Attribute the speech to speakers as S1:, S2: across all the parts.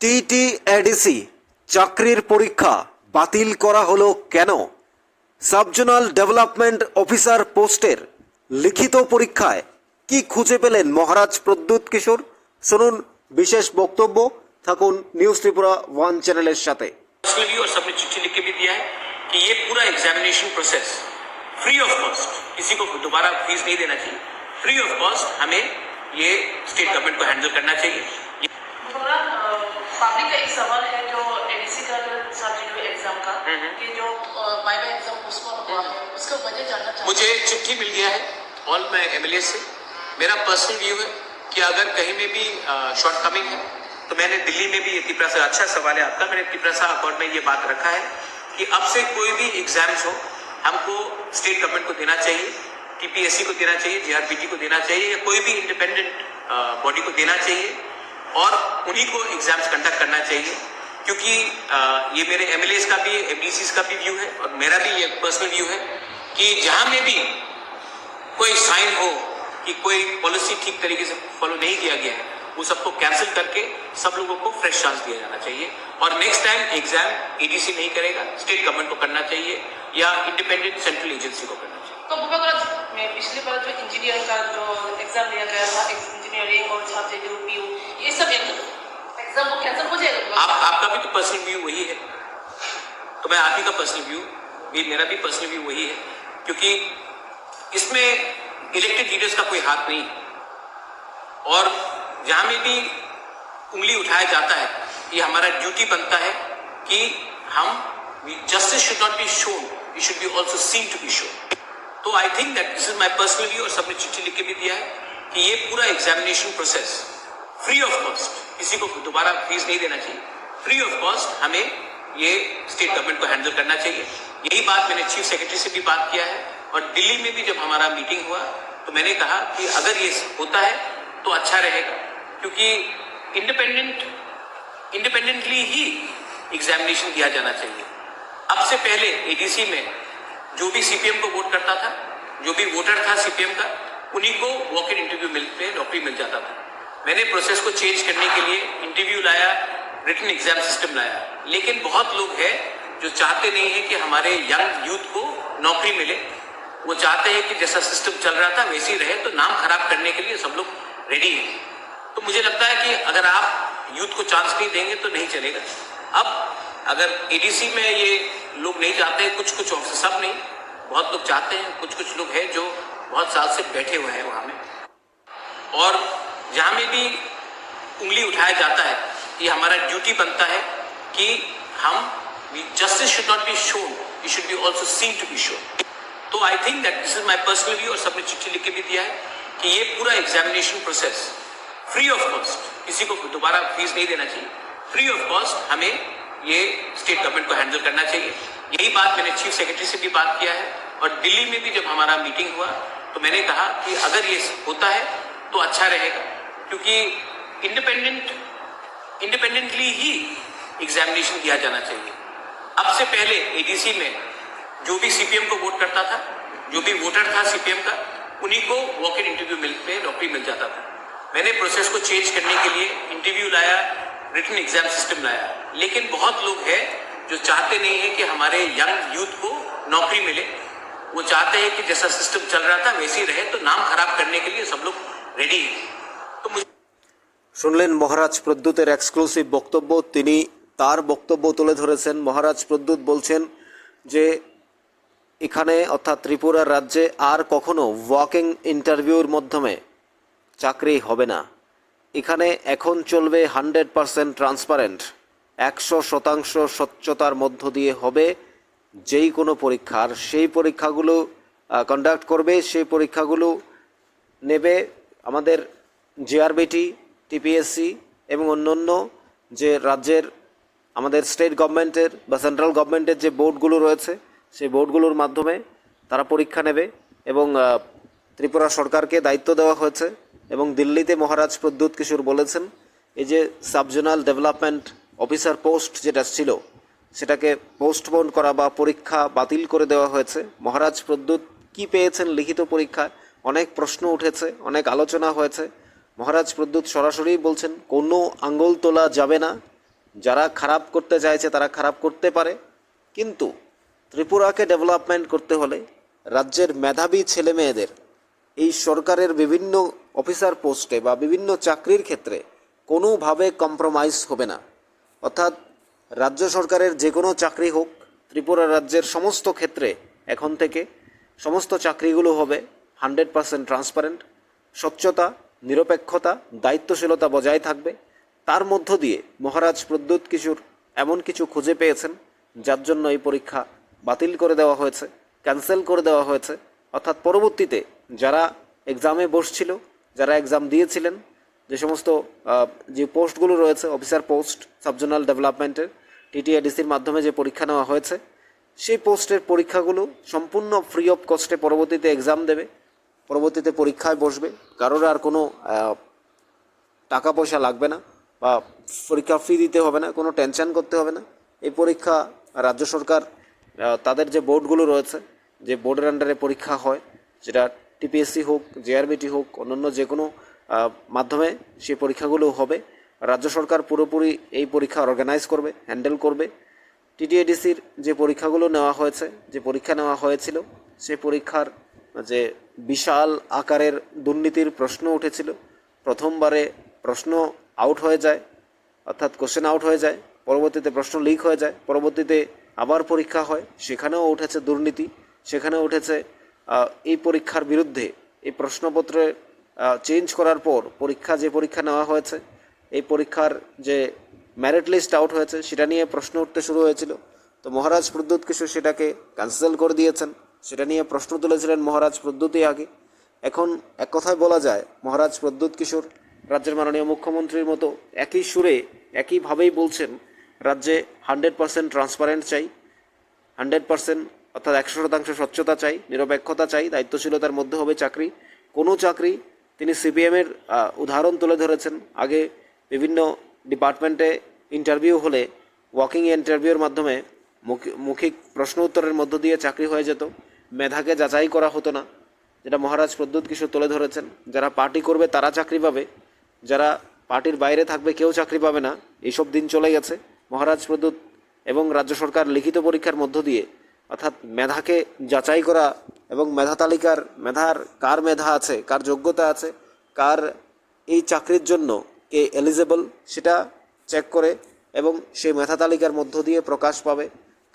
S1: TT ADC চাকরির পরীক্ষা বাতিল করা হলো কেন সাবজোনাল ডেভেলপমেন্ট অফিসার পোস্টের লিখিত পরীক্ষায় কি খুঁজে পেলেন মহারাজ প্রদ্যুৎ কিশোর শুনুন বিশেষ বক্তব্য থাকুন নিউজ ত্রিপুরা ওয়ান চ্যানেলের সাথে
S2: पर्सनली और सबने चिट्ठी लिख के भी दिया है कि ये पूरा examination process free of cost किसी को दोबारा फीस नहीं देना चाहिए फ्री ऑफ कॉस्ट हमें ये स्टेट गवर्नमेंट को हैंडल करना चाहिए ये-
S3: थोड़ा पब्लिक का एक सवाल है जो एडीसी का जो सब्जेक्ट एग्ज़ाम का
S2: हम्म।
S3: कि जो वाइवा एग्ज़ाम पोस्टपोन हुआ है उसका वजह जानना चाहते
S2: मुझे चिट्ठी मिल गया है ऑल मैं एमएलए से। मेरा पर्सनल व्यू है कि अगर कहीं में भी शॉर्ट कमिंग है तो मैंने दिल्ली में भी ये तिपरा तिपरासा अच्छा सवाल है। आपका मैंने तिपरासा अकॉर्ड में ये बात रखा है कि अब से कोई भी एग्ज़ाम्स हो हमको स्टेट गवर्नमेंट को देना चाहिए टीपीएससी को देना चाहिए जीआरपीटी को देना चाहिए या कोई भी इंडिपेंडेंट बॉडी को देना चाहिए। और उन्हीं को एग्ज़ाम्स कंडक्ट करना चाहिए, क्योंकि ये मेरे एमएलए का भी एमडीसी का भी व्यू है और मेरा भी ये पर्सनल व्यू है कि जहाँ में भी कोई साइन हो कि कोई पॉलिसी ठीक तरीके से फॉलो नहीं किया गया है, वो सबको कैंसिल करके सब लोगों को फ्रेश चांस दिया जाना चाहिए। और नेक्स्ट टाइम एग्ज़ाम एडीसी नहीं करेगा स्टेट गवर्नमेंट को करना चाहिए या इंडिपेंडेंट सेंट्रल एजेंसी को करना चाहिए।
S3: तो में पिछली बार जो इंजीनियरिंग का जो एग्ज़ाम लिया गया था इंजीनियरिंग और सब्जेक्ट पीयू ये सब एग्ज़ाम को कैंसिल हो जाएगा।
S2: आप, आपका भी तो पर्सनल व्यू वही है। तो मैं आप का पर्सनल व्यू भी मेरा भी पर्सनल व्यू वही है। क्योंकि इसमें इलेक्टेड लीडर्स का कोई हाथ नहीं। और जहाँ में भी उंगली उठाया जाता है, ये हमारा ड्यूटी बनता है कि हम justice should not be shown it should be also seen to be shown तो I think that this is my personal view और सबने चिट्ठी लिख के भी दिया है कि ये पूरा examination process free of cost किसी को दोबारा फ़ीस नहीं देना चाहिए। फ्री ऑफ़ कॉस्ट हमें ये स्टेट गवर्नमेंट को हैंडल करना चाहिए। यही बात मैंने चीफ सेक्रेटरी से भी बात किया है। और दिल्ली में भी जब हमारा मीटिंग हुआ तो मैंने कहा कि अगर ये होता है तो अच्छा रहेगा। क्योंकि इंडिपेंडेंट इंडिपेंडेंटली ही एग्जामिनेशन दिया जाना चाहिए। अब से पहले एडीसी में जो भी सीपीएम को वोट करता था, जो भी वोटर था सीपीएम का, उन्हीं को वॉक इन इंटरव्यू मिल, पे नौकरी मिल जाता था। मैंने प्रोसेस को चेंज करने के लिए इंटरव्यू लाया रिटन एग्ज़ाम सिस्टम लाया। लेकिन बहुत लोग हैं जो चाहते नहीं है कि हमारे यंग यूथ को नौकरी मिले। वो चाहते हैं कि जैसा सिस्टम चल रहा था वैसे ही रहे तो नाम खराब करने के लिए सब लोग रेडी हैं। तो मुझे लगता है कि अगर आप यूथ को चांस नहीं देंगे तो नहीं चलेगा। अब अगर एडीसी में ये लोग नहीं चाहते हैं कुछ कुछ ऑफिसर सब नहीं, बहुत लोग चाहते हैं कुछ कुछ लोग हैं जो बहुत साल से बैठे हुए हैं वहाँ में। और जहाँ में भी उंगली उठाया जाता है, ये हमारा ड्यूटी बनता है कि हम justice should not be shown you should be also seen to be shown तो I think that this is my personal view और सबने चिट्ठी लिख के भी दिया है कि ये पूरा examination process free of cost किसी को दोबारा फ़ीस नहीं देना चाहिए। फ्री ऑफ़ कॉस्ट हमें ये स्टेट गवर्नमेंट को हैंडल करना चाहिए। यही बात मैंने चीफ सेक्रेटरी से भी बात किया है और दिल्ली में भी जब हमारा मीटिंग हुआ तो मैंने कहा कि अगर ये होता है तो अच्छा रहेगा। क्योंकि इंडिपेंडेंट इंडिपेंडेंटली ही एग्जामिनेशन दिया जाना चाहिए। अब से पहले एडीसी में जो भी सीपीएम को वोट करता था, जो भी वोटर था सीपीएम का, उन्हीं को वॉक इन इंटरव्यू मिल, पे नौकरी मिल जाता था। मैंने प्रोसेस को चेंज करने के लिए इंटरव्यू लाया रिटर्न एग्ज़ाम सिस्टम लाया। लेकिन बहुत लोग हैं जो चाहते नहीं है कि हमारे यंग यूथ को नौकरी मिले। वो चाहते हैं कि जैसा सिस्टम चल रहा था, वैसे ही रहे तो नाम खराब करने के लिए सब लोग रेडी हैं।
S1: শুনলেন, মহারাজ প্রদ্যুতের এক্সক্লুসিভ বক্তব্য। তিনি তার বক্তব্য তুলে ধরেছেন। মহারাজ প্রদ্যুৎ বলছেন যে, এখানে অর্থাৎ ত্রিপুরার রাজ্যে আর কখনো ওয়াকিং ইন্টারভিউর মাধ্যমে চাকরি হবে না। এখানে এখন চলবে হান্ড্রেড পারসেন্ট ট্রান্সপারেন্ট একশো শতাংশ স্বচ্ছতার মধ্য দিয়ে হবে যেই কোনো পরীক্ষার। সেই পরীক্ষাগুলো কন্ডাক্ট করবে, সেই পরীক্ষাগুলো নেবে আমাদের জিআরবিটি টিপিএসসি এবং অন্যান্য যে রাজ্যের আমাদের স্টেট গভর্নমেন্টের বা সেন্ট্রাল গভর্নমেন্টের যে বোর্ডগুলো রয়েছে, সেই বোর্ডগুলোর মাধ্যমে তারা পরীক্ষা নেবে এবং ত্রিপুরা সরকারকে দায়িত্ব দেওয়া হয়েছে এবং দিল্লিতে মহারাজ প্রদ্যুৎ কিশোর বলেছেন, এই যে সাবজোনাল ডেভেলপমেন্ট অফিসার পোস্ট যেটা ছিল, সেটাকে পোস্টপোন করা বা পরীক্ষা বাতিল করে দেওয়া হয়েছে। মহারাজ প্রদ্যুৎ কি পেয়েছেন লিখিত পরীক্ষায়? অনেক প্রশ্ন উঠেছে, অনেক আলোচনা হয়েছে। মহারাজ প্রদ্যুৎ সরাসরি বলছেন, কোনো আঙ্গুল তোলা যাবে না। যারা খারাপ করতে চাইছে তারা খারাপ করতে পারে। কিন্তু ত্রিপুরাকে ডেভেলপমেন্ট করতে হলে রাজ্যের মেধাবী ছেলে মেয়েদের এই সরকারের বিভিন্ন অফিসার পোস্টে বা বিভিন্ন চাকরির ক্ষেত্রে কোনোভাবে কম্প্রোমাইজ হবে না। অর্থাৎ রাজ্য সরকারের যে কোনো চাকরি হোক, ত্রিপুরা রাজ্যের সমস্ত ক্ষেত্রে এখন থেকে সমস্ত চাকরিগুলো হবে হান্ড্রেড পার্সেন্ট ট্রান্সপারেন্ট, স্বচ্ছতা নিরপেক্ষতা, দায়িত্বশীলতা বজায় থাকবে। তার মধ্য দিয়ে মহারাজ প্রদ্যুৎ কিশোর এমন কিছু খুঁজে পেয়েছেন, যার জন্য এই পরীক্ষা বাতিল করে দেওয়া হয়েছে, ক্যান্সেল করে দেওয়া হয়েছে। অর্থাৎ পরবর্তীতে যারা এক্সামে বসছিল, যারা এক্সাম দিয়েছিলেন, যে সমস্ত যে পোস্টগুলো রয়েছে অফিসার পোস্ট সাবজোনাল ডেভেলপমেন্টের টিটিএডিসির মাধ্যমে যে পরীক্ষা নেওয়া হয়েছে, সেই পোস্টের পরীক্ষাগুলো সম্পূর্ণ ফ্রি অফ কস্টে পরবর্তীতে এক্সাম দেবে। পরবর্তীতে পরীক্ষায় বসবে। কারোর আর কোনো টাকা পয়সা লাগবে না বা পরীক্ষা ফি দিতে হবে না, কোনো টেনশন করতে হবে না। এই পরীক্ষা রাজ্য সরকার তাদের যে বোর্ডগুলো রয়েছে, যে বোর্ডের আন্ডারে পরীক্ষা হয় সেটা টিপিএসসি হোক জেআরবিটি হোক, অন্যান্য যে কোনো মাধ্যমে সেই পরীক্ষাগুলো হবে। রাজ্য সরকার পুরোপুরি এই পরীক্ষা অর্গানাইজ করবে হ্যান্ডেল করবে। টিটিএডিসির যে পরীক্ষাগুলো নেওয়া হয়েছে, যে পরীক্ষা নেওয়া হয়েছিল সেই পরীক্ষার যে বিশাল আকারের দুর্নীতির প্রশ্ন উঠেছিল। প্রথমবারে প্রশ্ন আউট হয়ে যায়, অর্থাৎ কোশ্চেন আউট হয়ে যায়, পরবর্তীতে প্রশ্ন লিক হয়ে যায়, পরবর্তীতে আবার পরীক্ষা হয়। সেখানেও উঠেছে দুর্নীতি, সেখানেও উঠেছে এই পরীক্ষার বিরুদ্ধে এই প্রশ্নপত্রে চেঞ্জ করার পর পরীক্ষা যে পরীক্ষা নেওয়া হয়েছে, এই পরীক্ষার যে ম্যারিট লিস্ট আউট হয়েছে, সেটা নিয়ে প্রশ্ন উঠতে শুরু হয়েছিল। তো মহারাজ প্রদ্যুৎ কিশোর সেটাকে ক্যান্সেল করে দিয়েছেন। সেটা নিয়ে প্রশ্ন তুলেছিলেন মহারাজ প্রদ্যুৎই আগে। এখন এক কথায় বলা যায়, মহারাজ প্রদ্যুৎ কিশোর রাজ্যের মাননীয় মুখ্যমন্ত্রীর মতো একই সুরে, একইভাবেই বলছেন, রাজ্যে হান্ড্রেড পার্সেন্ট ট্রান্সপারেন্ট চাই, হান্ড্রেড পার্সেন্ট অর্থাৎ একশো শতাংশ স্বচ্ছতা চাই, নিরপেক্ষতা চাই, দায়িত্বশীলতার মধ্যে হবে চাকরি। কোনো চাকরি তিনি সিপিএমের উদাহরণ তুলে ধরেছেন। আগে বিভিন্ন ডিপার্টমেন্টে ইন্টারভিউ হলে, ওয়াকিং ইন্টারভিউর মাধ্যমে মুখি- মৌখিক প্রশ্ন উত্তরের মধ্য দিয়ে চাকরি হয়ে যেত। মেধাকে যাচাই করা হতো না। যেটা মহারাজ প্রদ্যুৎ কিশোর তুলে ধরেছেন, যারা পার্টি করবে তারা চাকরি পাবে, যারা পার্টির বাইরে থাকবে কেউ চাকরি পাবে না। এইসব দিন চলে গেছে। মহারাজ প্রদ্যুৎ এবং রাজ্য সরকার লিখিত পরীক্ষার মধ্য দিয়ে, অর্থাৎ মেধাকে যাচাই করা এবং মেধা তালিকার, মেধার কার মেধা আছে, কার যোগ্যতা আছে, কার এই চাকরির জন্য কে এলিজেবল, সেটা চেক করে এবং সেই মেধা তালিকার মধ্য দিয়ে প্রকাশ পাবে।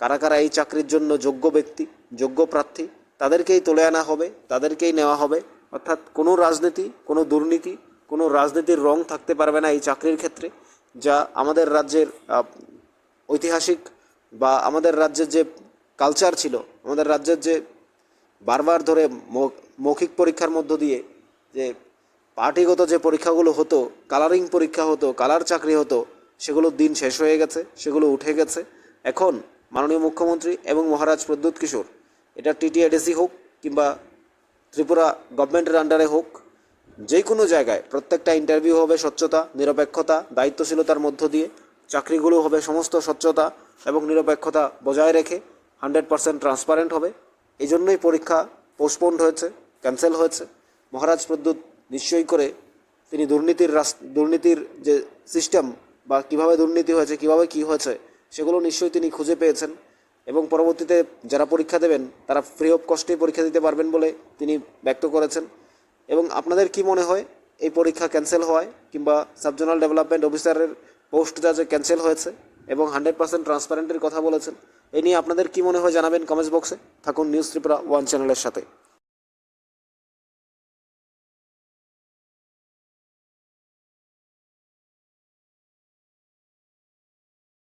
S1: কারা কারা এই চাকরির জন্য যোগ্য ব্যক্তি, যোগ্য প্রার্থী, তাদেরকেই তুলে আনা হবে, তাদেরকেই নেওয়া হবে। অর্থাৎ কোনো রাজনীতি, কোনো দুর্নীতি, কোনো রাজনীতির রং থাকতে পারবে না এই চাকরির ক্ষেত্রে, যা আমাদের রাজ্যের ঐতিহাসিক বা আমাদের রাজ্যের যে কালচার ছিল, আমাদের রাজ্যের যে বারবার ধরে মৌখিক পরীক্ষার মধ্য দিয়ে যে পার্টিগত যে পরীক্ষাগুলো হতো কালারিং পরীক্ষা হতো কালার চাকরি হতো সেগুলোর দিন শেষ হয়ে গেছে, সেগুলো উঠে গেছে। এখন মাননীয় মুখ্যমন্ত্রী এবং মহারাজ প্রদ্যুৎ কিশোর, এটা টিটিএডিসি হোক কিংবা ত্রিপুরা গভর্নমেন্টের আন্ডারে হোক যে কোনো জায়গায় প্রত্যেকটা ইন্টারভিউ হবে স্বচ্ছতা, নিরপেক্ষতা, দায়িত্বশীলতার মধ্য দিয়ে, চাকরিগুলো হবে সমস্ত স্বচ্ছতা এবং নিরপেক্ষতা বজায় রেখে হান্ড্রেড পার্সেন্ট ট্রান্সপারেন্ট হবে। এই জন্যই পরীক্ষা পোস্টপোন্ড হয়েছে ক্যান্সেল হয়েছে। মহারাজ প্রদ্যুৎ নিশ্চয়ই করে তিনি দুর্নীতির রাস দুর্নীতির যে সিস্টেম বা কীভাবে দুর্নীতি হয়েছে, কীভাবে কি হয়েছে সেগুলো নিশ্চয়ই তিনি খুঁজে পেয়েছেন এবং পরবর্তীতে যারা পরীক্ষা দেবেন, তারা ফ্রি অফ কস্টেই পরীক্ষা দিতে পারবেন বলে তিনি ব্যক্ত করেছেন। এবং আপনাদের কি মনে হয়, এই পরীক্ষা ক্যান্সেল হওয়ায় কিংবা সাবজোনাল ডেভেলপমেন্ট অফিসারের পোস্টটা যে ক্যান্সেল হয়েছে এবং হান্ড্রেড পার্সেন্ট ট্রান্সপারেন্টের কথা বলেছেন এই নিয়ে আপনাদের কি মনে হয় জানাবেন কমেন্টস বক্সে। থাকুন নিউজ ত্রিপুরা ওয়ান চ্যানেলের সাথে।